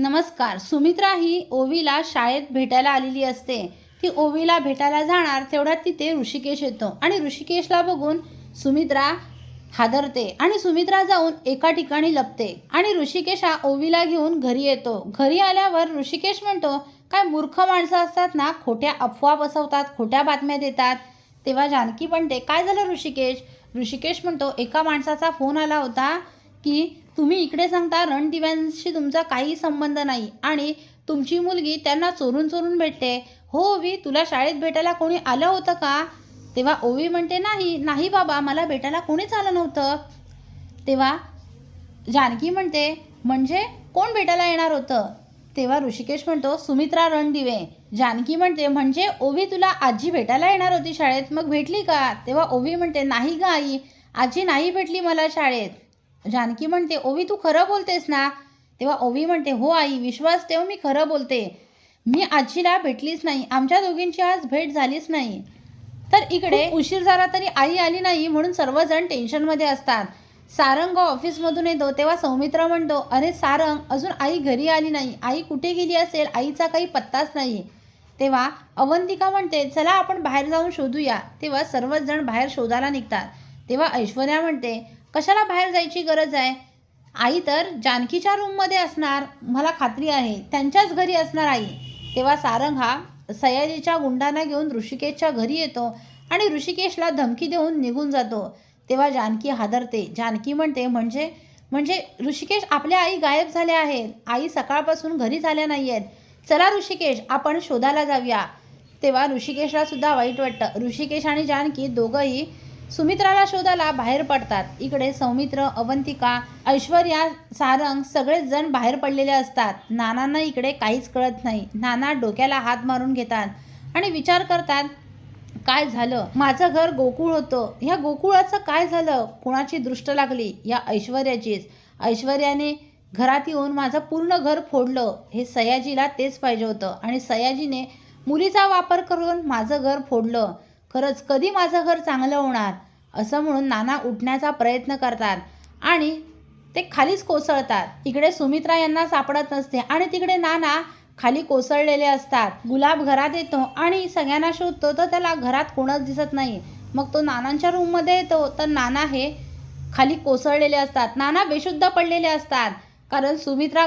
नमस्कार सुमित्रा ही ओवीला शाळेत भेटायला आलेली असते. ती ओवीला भेटायला जाणार तेवढ्यात तिथे ऋषिकेश येतो आणि ऋषिकेशला बघून सुमित्रा हादरते आणि सुमित्रा जाऊन एका ठिकाणी लपते आणि ऋषिकेश हा ओवीला घेऊन घरी येतो. घरी आल्यावर ऋषिकेश म्हणतो काय मूर्ख माणसं असतात ना खोट्या अफवा बसवतात खोट्या बातम्या देतात. तेव्हा जानकी म्हणते काय झालं ऋषिकेश? ऋषिकेश म्हणतो एका माणसाचा फोन आला होता की तुम्ही इकडे सांगता रणदिव्यांशी तुमचा काही संबंध नाही आणि तुमची मुलगी त्यांना चोरून चोरून भेटते. हो ओवी तुला शाळेत भेटायला कोणी आलं होतं का? तेव्हा ओवी म्हणते नाही नाही बाबा मला भेटायला कोणीच आलं नव्हतं. तेव्हा जानकी म्हणते म्हणजे कोण भेटायला येणार होतं? तेव्हा ऋषिकेश म्हणतो सुमित्रा रणदिवे जानकी म्हणते म्हणजे ओवी तुला आजी भेटायला येणार होती शाळेत मग भेटली का? तेव्हा ओवी म्हणते नाही ग आई आजी नाही भेटली मला शाळेत. जानकी म्हणते ओवी तू खरं बोलतेस ना? तेव्हा ओवी म्हणते हो आई विश्वास ठेव मी खरं बोलते. मी आजीला भेटलीच नाही. आमच्या दोघींची आज भेट झालीच नाही. तर इकडे उशीर झाला तरी आई आली नाही म्हणून सर्वजण टेन्शनमध्ये असतात. सारंग ऑफिसमधून येतो तेव्हा सौमित्र म्हणतो अरे सारंग अजून आई घरी आली नाही. आई कुठे गेली असेल? आईचा काही पत्ताच नाही. तेव्हा अवंतिका म्हणते चला आपण बाहेर जाऊन शोधूया. तेव्हा सर्वच जण बाहेर शोधायला निघतात. तेव्हा ऐश्वर्या म्हणते कशाला बाहेर जायची गरज आहे? आई तर जानकीच्या रूममध्ये असणार मला खात्री आहे. त्यांच्याच घरी असणार आई. तेव्हा सारंग हा सयाजीच्या गुंडांना घेऊन ऋषिकेशच्या घरी येतो आणि ऋषिकेशला धमकी देऊन निघून जातो. तेव्हा जानकी हादरते. जानकी म्हणते म्हणजे म्हणजे ऋषिकेश आपल्या आई गायब झाल्या आहेत. आई सकाळपासून घरी झाल्या नाही आहेत चला ऋषिकेश आपण शोधायला जाऊया. तेव्हा ऋषिकेशला सुद्धा वाईट वाटतं. ऋषिकेश आणि जानकी दोघंही सुमित्राला शोधायला बाहेर पडतात. इकडे सौमित्र अवंतिका ऐश्वर्या सारंग सगळेच जण बाहेर पडलेले असतात. नानांना इकडे काहीच कळत नाही. नाना डोक्याला हात मारून घेतात आणि विचार करतात काय झालं? माझं घर गोकुळ होतं. ह्या गोकुळाचं काय झालं? कोणाची दृष्ट लागली? या ऐश्वर्याचीच. ऐश्वर्याने घरात येऊन माझं पूर्ण घर फोडलं. हे सयाजीला तेच पाहिजे होतं आणि सयाजीने मुलीचा वापर करून माझं घर फोडलं. खरंच कधी माझं घर चांगलं होणार? असं म्हणून नाना उठण्याचा प्रयत्न करतात आणि ते खालीच कोसळतात. इकडे सुमित्रा यांना सापडत नसते आणि तिकडे नाना खाली कोसळलेले असतात. गुलाब घरात येतो आणि सगळ्यांना शोधतो तर त्याला घरात कोणच दिसत नाही. मग तो नानांच्या रूममध्ये येतो तर नाना हे खाली कोसळलेले असतात. नाना बेशुद्ध पडलेले असतात कारण सुमित्रा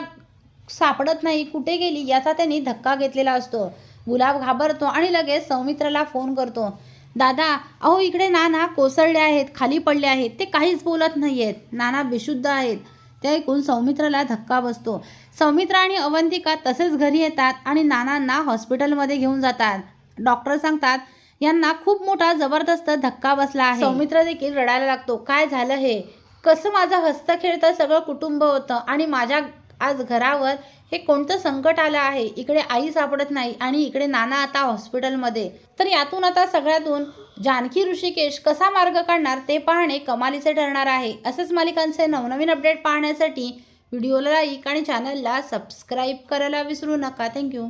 सापडत नाही कुठे गेली याचा त्यांनी धक्का घेतलेला असतो. गुलाब घाबरतो आणि लगेच सौमित्राला फोन करतो. दादा अहो इकडे नाना कोसळले आहेत खाली पडले आहेत ते काहीच बोलत नाही आहेत नाना बेशुद्ध आहेत. ते ऐकून सौमित्राला धक्का बसतो. सौमित्रा आणि अवंतिका तसेच घरी येतात आणि नानांना हॉस्पिटलमध्ये घेऊन जातात. डॉक्टर सांगतात यांना खूप मोठा जबरदस्त धक्का बसला आहे. सौमित्र देखील रडायला लागतो. काय झालं हे? कसं माझं हस्तखेळतं सगळं कुटुंब होतं आणि माझ्या आज घरावर हे कोणतं संकट आलं आहे? इकडे आई सापडत नाही आणि इकडे नाना आता हॉस्पिटलमध्ये. तर यातून आता सगळ्यातून जानकी ऋषिकेश कसा मार्ग काढणार ते पाहणे कमालीचे ठरणार आहे. असेच मालिकांचे नवनवीन अपडेट पाहण्यासाठी व्हिडिओला लाईक आणि चॅनलला सबस्क्राईब करायला विसरू नका. थँक्यू.